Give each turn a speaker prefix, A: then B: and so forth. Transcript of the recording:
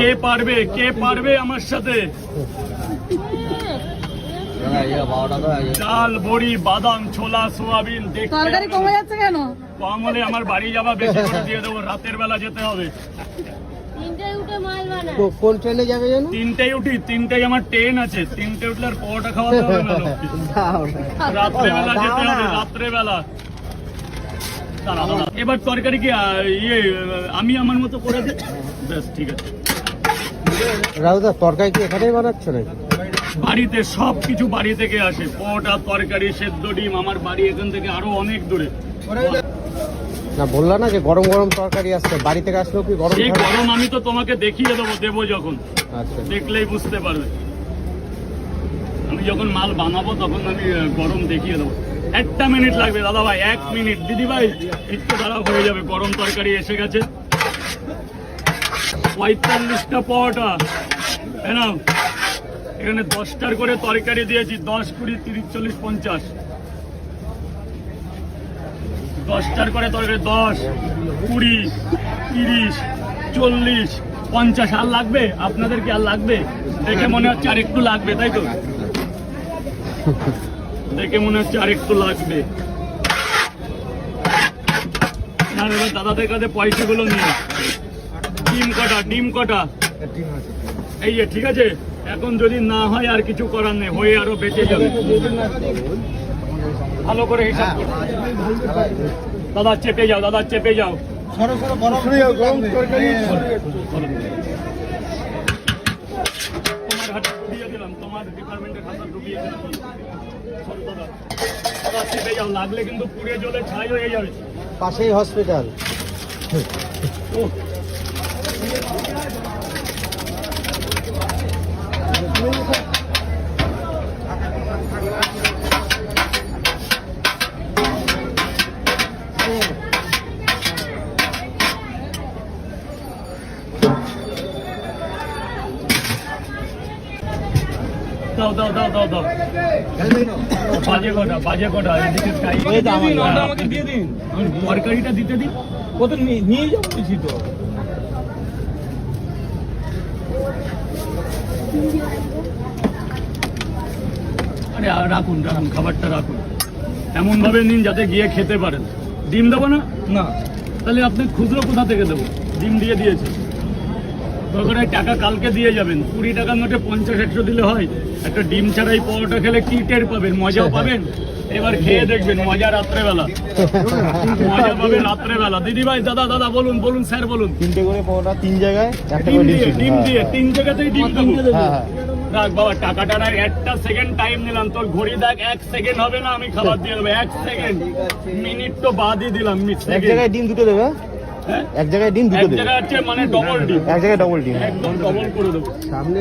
A: কে পারবে কে পারবে আমার সাথে? চাল বড়ি বাদাম ছোলা সোয়াবিন দেখতে
B: তরকারি কমে যাচ্ছে কেন?
A: কম হলে আমার বাড়ি যাওয়া বেশি করে দিয়ে দেবো রাতের বেলা যেতে হবে।
C: তিনটায় উঠে
D: কোন ট্রেনে যাবে
A: আমার ট্রেন আছে। তিনটে উঠলে আর পরোটা খাওয়াতে হবে না। রাত্রেবেলা যেতে হবে রাত্রেবেলা। এবার তরকারি কি ইয়ে আমি আমার মতো করে দিই বেশ ঠিক আছে।
D: রাহুদা তরকারি কি এখানেই বানাচ্ছ নাকি?
A: বাড়িতে সব কিছু বাড়ি থেকে আসে। পরোটা তরকারি সেদ্ধ ডিম আমার বাড়ি এখান থেকে আরও অনেক দূরে।
D: না বললা না যে গরম গরম তরকারি আসছে বাড়ি থেকে আসলেও কি গরম
A: এই গরম আমি তো তোমাকে দেখিয়ে দেবো দেবো যখন।
D: আচ্ছা।
A: দেখলেই বুঝতে পারবে। আমি যখন মাল বানাবো তখন আমি গরম দেখিয়ে দেবো। একটা মিনিট লাগবে দাদা ভাই এক মিনিট। দিদি ভাই একটু দাঁড়া হয়ে যাবে। গরম তরকারি এসে গেছে। পঁয়তাল্লিশটা পরোটা হ্যাঁ এখানে দশটার করে তরকারি দিয়েছি, দশ, কুড়ি, তিরিশ, চল্লিশ, পঞ্চাশ। দশটার করে তরকারি, দশ, কুড়ি, তিরিশ, চল্লিশ, পঞ্চাশ। আর লাগবে? আপনাদের কি আর লাগবে? দেখে মনে হচ্ছে আর একটু লাগবে, তাই তো? দেখে মনে হচ্ছে আর একটু লাগবে। না দাদাদের কাছে পয়সাগুলো নিয়ে ডিম কটা ডিম কটা? এই যে ঠিক আছে? এখন যদি না হয় আর কিছু করার নেই হয়ে আরও বেঁচে যাবে। ভালো করে হিসাব দাদা চেপে যাও দাদা চেপে যাও। লাগলে কিন্তু পুড়ে জলে ছাই হয়ে যাবে।
D: পাশেই হসপিটাল
A: দাও দাও দাও দাও দাও। বাজে কটা বাজে কটা এদিকে খাই
E: আমাকে দিয়ে দিন।
A: তরকারিটা দিতে দিন।
E: কত নিয়ে- যাব তো
A: আরে রাখুন রাখুন খাবারটা রাখুন। এমন ভাবে নিন যাতে গিয়ে খেতে পারেন। ডিম দেবো না?
E: না।
A: তাহলে আপনি খুচরো কোথা থেকে দেবো? ডিম দিয়ে দিয়েছে। দরকার টাকা কালকে দিয়ে যাবেন। কুড়ি টাকার নোটে পঞ্চাশ একশো দিলে হয়। একটা ডিম ছাড়াই পরোটা খেলে কি টের পাবেন? মজাও পাবেন। এবার খেয়ে দেখবেন মজা রাত্রেবেলা। মজা পাবেন রাত্রেবেলা। দিদি ভাই দাদা দাদা বলুন বলুন স্যার বলুন।
D: তিনটে করে পরোটা তিন জায়গায়
A: ডিম দিয়ে
D: ডিম
A: ডিম দিয়ে তিন জায়গাতেই ডিম দেবো।
D: হ্যাঁ হ্যাঁ।
A: রাখ বাবা টাকাটা না একটা সেকেন্ড টাইম নিলাম। তোর ঘড়ি দেখ এক সেকেন্ড হবে না আমি খাবার দিয়ে দেবো এক সেকেন্ড মিনিট তো বাদই দিলাম মিনিট
D: এক জায়গায় ডিম দুটো দেবে
A: হ্যাঁ?
D: এক জায়গায় ডিম দুটো
A: এক
D: দেবে।
A: জায়গায় হচ্ছে মানে ডবল ডিম।
D: এক জায়গায় ডবল ডিম।
A: একদম ডবল করে দেবো।
D: সামনে